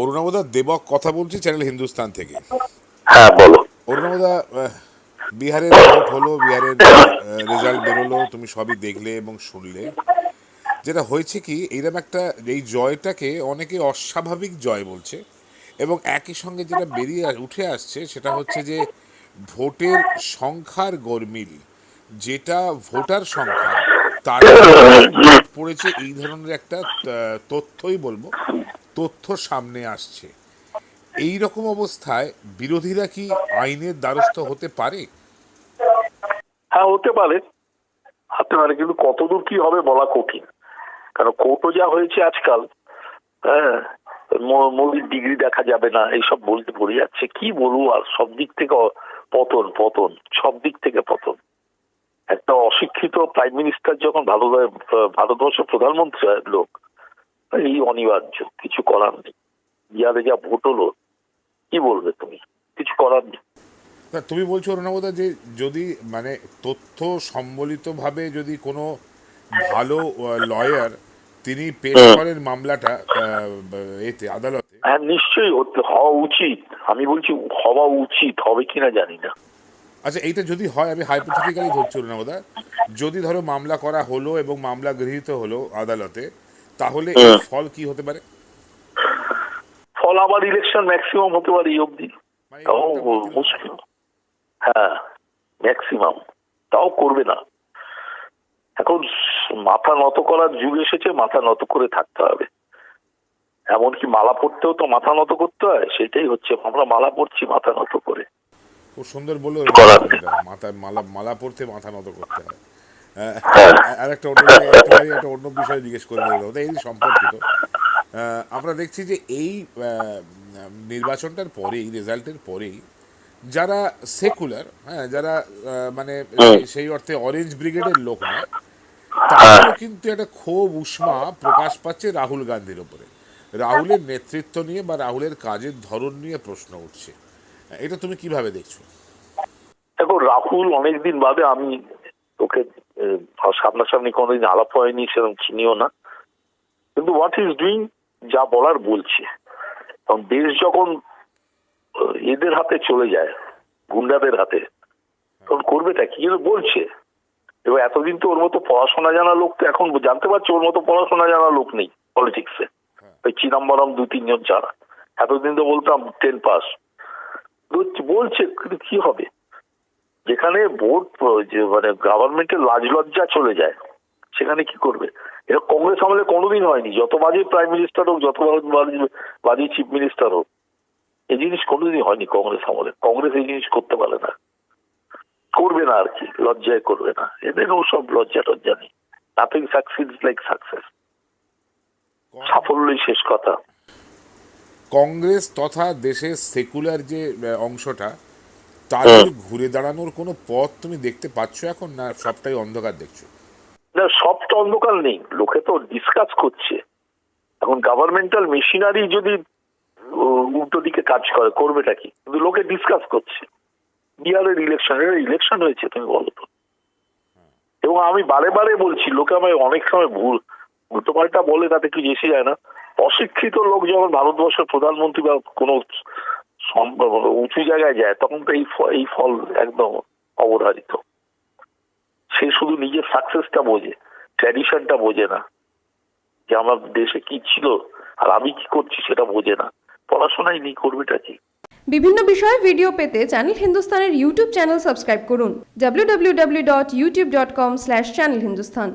অরুণাবদা দেবক কথা বলছি চ্যানেল হিন্দুস্তান থেকে। হ্যাঁ বলো। অরুণাবদা বিহারের ভোট হলো বিহারের রেজাল্ট বেরোলো তুমি সবই দেখলে এবং শুনলে। যেটা হয়েছে কি এইরকম একটা এই জয়টাকে অনেকে অস্বাভাবিক জয় বলছে এবং একই সঙ্গে যেটা বেরিয়ে উঠে আসছে সেটা হচ্ছে যে ভোটের সংখ্যার গরমিল। যেটা ভোটার সংখ্যা তার পড়েছে এই ধরনের একটা তথ্যই বলব। তথ্য সামনে আসছে। এই রকম অবস্থায় বিরোধীরা কি আইনের দ্বারস্থ হতে পারে? হ্যাঁ হতে পারে। হতে পারে কিন্তু কতদূর কি হবে বলা কঠিন। কারণ কোর্টও যা হয়েছে আজকাল হ্যাঁ মো- মোদির ডিগ্রি দেখা যাবে না, এইসব বলতে পড়ে যাচ্ছে। কি বলব, আর সব দিক থেকে পতন পতন, সব দিক থেকে পতন। একটা অশিক্ষিত প্রাইম মিনিস্টার যখন ভারত ভারতবর্ষের প্রধানমন্ত্রী লোক এই অনিবার্য কিছু করার নেই। বিহারে যা ভোট হলো কি বলবে তুমি? কিছু করার নেই। তুমি বলছো অরুণাবদা যে যদি মানে তথ্য সম্বলিতভাবে যদি কোনো ভালো লয়ার তিনি পেশ করেন মামলাটা আহ, এতে আদালতে? হ্যাঁ নিশ্চয়ই হতে হওয়া উচিত। আমি বলছি হওয়া উচিত হবে কিনা জানি না। আচ্ছা এইটা যদি হয় আমি হাইপোথেটিক্যালি ধরছি অরুণাবদা যদি ধরো মামলা করা হলো এবং মামলা গৃহীত হলো আদালতে তাহলে ফল কি হতে পারে? ফল আবার ইলেকশন ম্যাক্সিমাম হতে পারে এই অবধি। মানে তাও মুশকিল হ্যাঁ ম্যাক্সিমাম তাও করবে না। এখন মাথা নত করার যুগ এসেছে মাথা নত করে থাকতে হবে। এমনকি মালা পড়তেও তো মাথা নত করতে হয় সেটাই হচ্ছে। আমরা মালা পড়ছি মাথা নত করে। খুব সুন্দর বলল করার মাথা মালা মালা পড়তে মাথা নত করতে হ্যাঁ। আর একটা অন্য জায়গায় একটা অন্য বিষয় জিজ্ঞেস করে এই সম্পর্কিত। আমরা দেখছি যে এই নির্বাচনটার পরেই রেজাল্টের পরেই যারা সেকুলার হ্যাঁ যারা মানে সেই অর্থে অরেঞ্জ ব্রিগেডের লোক নয় তাদেরও কিন্তু একটা ক্ষোভ উষ্মা প্রকাশ পাচ্ছে রাহুল গান্ধীর ওপরে রাহুলের নেতৃত্ব নিয়ে বা রাহুলের কাজের ধরন নিয়ে প্রশ্ন উঠছে। এটা তুমি কীভাবে দেখছ? দেখো রাহুল অনেকদিন বাদে আমি তোকে সামনাসামনি কোনোদিন আলাপ হয়নি সেরকম চিনিও না। কিন্তু হোয়াট ইজ ডুইং যা বলার বলছে। কারণ দেশ যখন এদের হাতে চলে যায় গুন্ডাদের হাতে তখন করবেটা কি? যেন বলছে। এবার এতদিন তো ওর মতো পড়াশোনা জানা লোক তো এখন জানতে পারছে ওর মতো পড়াশোনা জানা লোক নেই পলিটিক্সে ওই চিদাম্বরম দু তিনজন ছাড়া এতদিন তো বলতাম টেন পাস বলছে কিন্তু কি হবে? যেখানে ভোট মানে গভর্নমেন্টের লাজ লজ্জা চলে যায়, সেখানে কি করবে? এটা কংগ্রেস আমলে কোনোদিন হয়নি। যত বাজে প্রাইম মিনিস্টার হোক, যত বাজে- চিফ মিনিস্টার হোক এই জিনিস কোনোদিনই হয়নি কংগ্রেস আমলে। কংগ্রেস এই জিনিস করতে পারে না। করবে না আর কি, লজ্জায় করবে না। এদের সব লজ্জা টজ্জা নেই। নাথিং সাকসিড লাইক সাকসেস সাফল্যই শেষ কথা। কংগ্রেস তথা দেশের সেকুলার যে অংশটা তাদের ঘুরে দাঁড়ানোর কোনো পথ তুমি দেখতে পাচ্ছ এখন না সবটাই অন্ধকার দেখছ? না সবটা অন্ধকার নেই। লোকে তো ডিসকাস করছে। এখন গভর্নমেন্টাল মেশিনারি যদি উল্টো দিকে কাজ করে করবেটা কি? কিন্তু লোকে ডিসকাস করছে। বিহারের ইলেকশন ইলেকশন হয়েছে তুমি বলো তো। এবং আমি বারে বারে বলছি লোকে আমায় অনেক সময় ভুল উল্টো পাল্টা বলে তাতে কিছু এসে যায় না। অশিক্ষিত লোক যখন ভারতবর্ষের প্রধানমন্ত্রী বা কোনো উঁচু জায়গায় যায়, তখন তো এই ফল একদম অবধারিত। সে শুধু নিজের সাকসেসটা বোঝে ট্র্যাডিশনটা বোঝে না। যে আমার দেশে কি ছিল আর আমি কি করছি সেটা বোঝে না। পড়াশোনাই নেই, করবেটা কি? বিভিন্ন বিষয়ে ভিডিও পেতে চ্যানেল হিন্দুস্তানের ইউটিউব চ্যানেল সাবস্ক্রাইব করুন www.youtube.com/channelhindustan